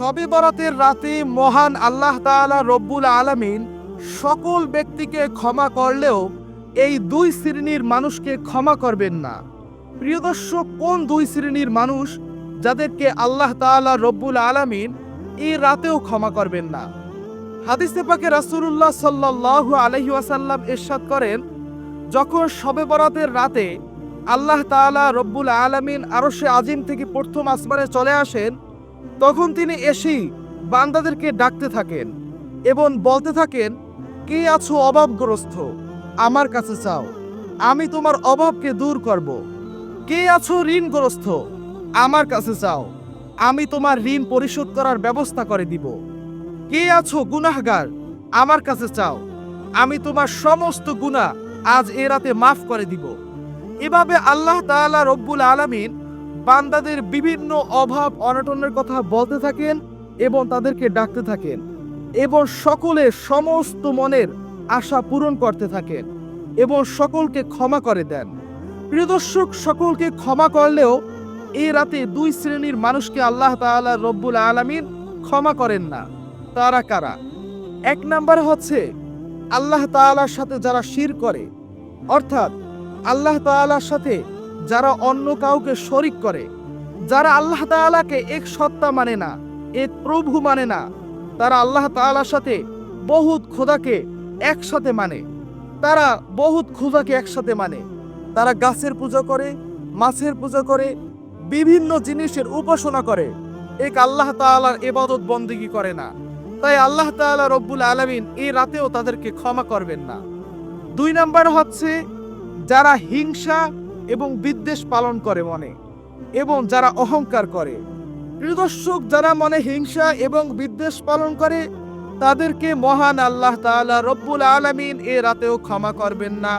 শবে বরাতের রাতে মহান আল্লাহ তাআলা রব্বুল আলামিন সকল ব্যক্তিকে ক্ষমা করলেও এই দুই শ্রেণির মানুষকে ক্ষমা করবেন না। প্রিয় দর্শক, কোন দুই শ্রেণির মানুষ যাদেরকে আল্লাহ তাআলা রব্বুল আলামিন এই রাতেও ক্ষমা করবেন না? হাদিসে পাকে রাসূলুল্লাহ সাল্লাল্লাহু আলাইহি ওয়াসাল্লাম এরশাদ করেন, যখন শবে বরাতের রাতে আল্লাহ তাআলা রব্বুল আলামিন আরশে আজিম থেকে প্রথম আসমানে চলে আসেন তখন তিনি এসেই বান্দাদেরকে ডাকতে থাকেন এবং বলতে থাকেন, কে আছো অভাবগ্রস্ত? আমার কাছে চাও। আমি তোমার অভাবকে দূর করব। কে আছো ঋণগ্রস্ত? আমার কাছে চাও। আমি তোমার ঋণ পরিশোধ করার ব্যবস্থা করে দিব। কে আছো গুনাহগার? আমার কাছে চাও। আমি তোমার সমস্ত গুনাহ আজ এ রাতে মাফ করে দিব। এভাবে আল্লাহ তাআলা রব্বুল আলামিন বান্দাদের বিভিন্ন অভাব, অনটনের কথা বলতে থাকেন এবং তাদেরকে ডাকতে থাকেন এবং সকলের সমস্ত মনের আশা পূরণ করতে থাকেন এবং সকলকে ক্ষমা করে দেন। প্রিয় দর্শক, সকলকে ক্ষমা করলেও এই রাতে দুই শ্রেণির মানুষকে আল্লাহ তাআলা রব্বুল আলামিন ক্ষমা করেন না। তারা কারা? এক নম্বরে হচ্ছে আল্লাহ তাআলার সাথে যারা শির করে, অর্থাৎ আল্লাহ তাআলার সাথে যারা অন্য কাউকে শরিক করে, যারা আল্লাহ তাআলাকে এক সত্তা মানে না, এক প্রভু মানে না, তারা আল্লাহ তাআলার সাথে বহুত খোদাকে একসাথে মানে। তারা বহুত খোদাকে একসাথে মানে। তারা গাছের পূজা করে, মাছের পূজা করে, বিভিন্ন জিনিসের উপাসনা করে। এক আল্লাহ তাআলার এবাদত বন্দিগি করে না। তাই আল্লাহ তাআলা রব্বুল আলামিন এই রাতেও তাদেরকে ক্ষমা করবেন না। দুই নাম্বার হচ্ছে, যারা হিংসা এবং বিদ্বেষ পালন করে মনে, এবং যারা অহংকার করে। দর্শক যারা মনে হিংসা এবং বিদ্বেষ পালন করে, তাদেরকে মহান আল্লাহ তাআলা রব্বুল আলামিন এ রাতেও ক্ষমা করবেন না।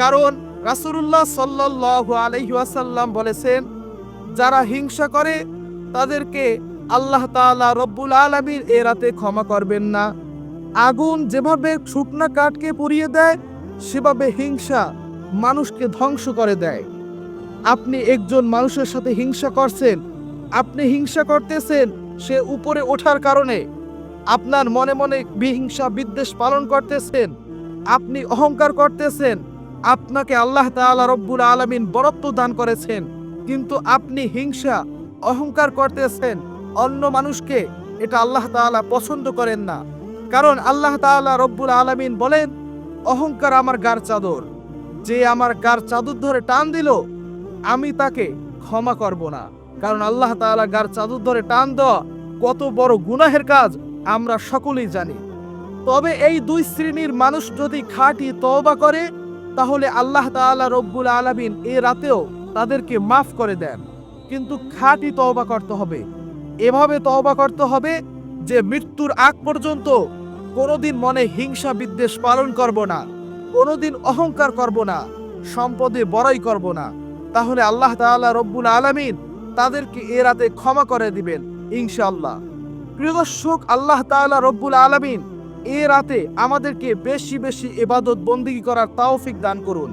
কারণ রাসূলুল্লাহ সাল্লাল্লাহু আলাইহি ওয়াসাল্লাম বলেছেন, যারা হিংসা করে, তাদেরকে আল্লাহ তাআলা রব্বুল আলামিন এ রাতে ক্ষমা করবেন না। আগুন যেভাবে শুকনা কাঠকে পুড়িয়ে দেয়, সেভাবে হিংসা মানুষকে ধ্বংস করে দেয়। আপনি একজন মানুষের সাথে হিংসা করছেন, আপনি হিংসা করতেছেন সে উপরে ওঠার কারণে। আপনার মনে মনে বিহিংসা বিদ্বেষ পালন করতেছেন, আপনি অহংকার করতেছেন, আপনাকে আল্লাহ তাআলা রব্বুল আলামিন বরত্ব দান করেছেন। কিন্তু আপনি হিংসা, অহংকার করতেছেন, অন্য মানুষকে এটা আল্লাহ তাআলা পছন্দ করেন না। কারণ আল্লাহ তাআলা রব্বুল আলামিন বলেন, অহংকার আমার গার চাদর। যে আমার গার চাদর ধরে টান দিল, আমি তাকে ক্ষমা করব না। কারণ আল্লাহ তাআলা গার চাদর ধরে টান দেওয়া কত বড় গুনাহের কাজ আমরা সকলেই জানি। তবে এই দুই শ্রেণির মানুষ যদি খাঁটি তওবা করে, তাহলে আল্লাহ তাআলা রব্বুল আলামিন এ রাতেও তাদেরকে মাফ করে দেন। কিন্তু খাঁটি তওবা করতে হবে। এভাবে তওবা করতে হবে যে মৃত্যুর আগ পর্যন্ত কোনোদিন মনে হিংসা বিদ্বেষ পালন করব না। কোনোদিন অহংকার করব না, সম্পদে বড়াই করব না। তাহলে আল্লাহ তাআলা রব্বুল আলামিন তাদেরকে এ রাতে ক্ষমা করে দিবেন, ইনশাআল্লাহ। প্রিয় দর্শক, আল্লাহ তাআলা রব্বুল আলামিন এ রাতে আমাদেরকে বেশি বেশি ইবাদত বন্দিগি করার তাওফিক দান করুন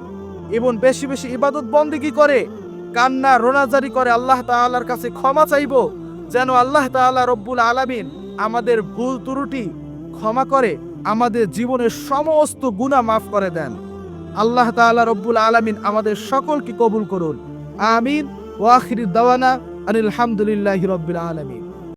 এবং বেশি বেশি ইবাদত বন্দিগি করে কান্না, রোনাজারি করে আল্লাহ তাআলার কাছে ক্ষমা চাইব, যেন আল্লাহ তাআলা রব্বুল আলামিন আমাদের ভুল ত্রুটি ক্ষমা করে আমাদের জীবনের সমস্ত গুণা মাফ করে দেন। আল্লাহ তালা রব্বুল আলমিন আমাদের সকলকে কবুল করুন। আমিন। ওয়াখির দাওয়ানা আনিল রব্বুল আলামিন।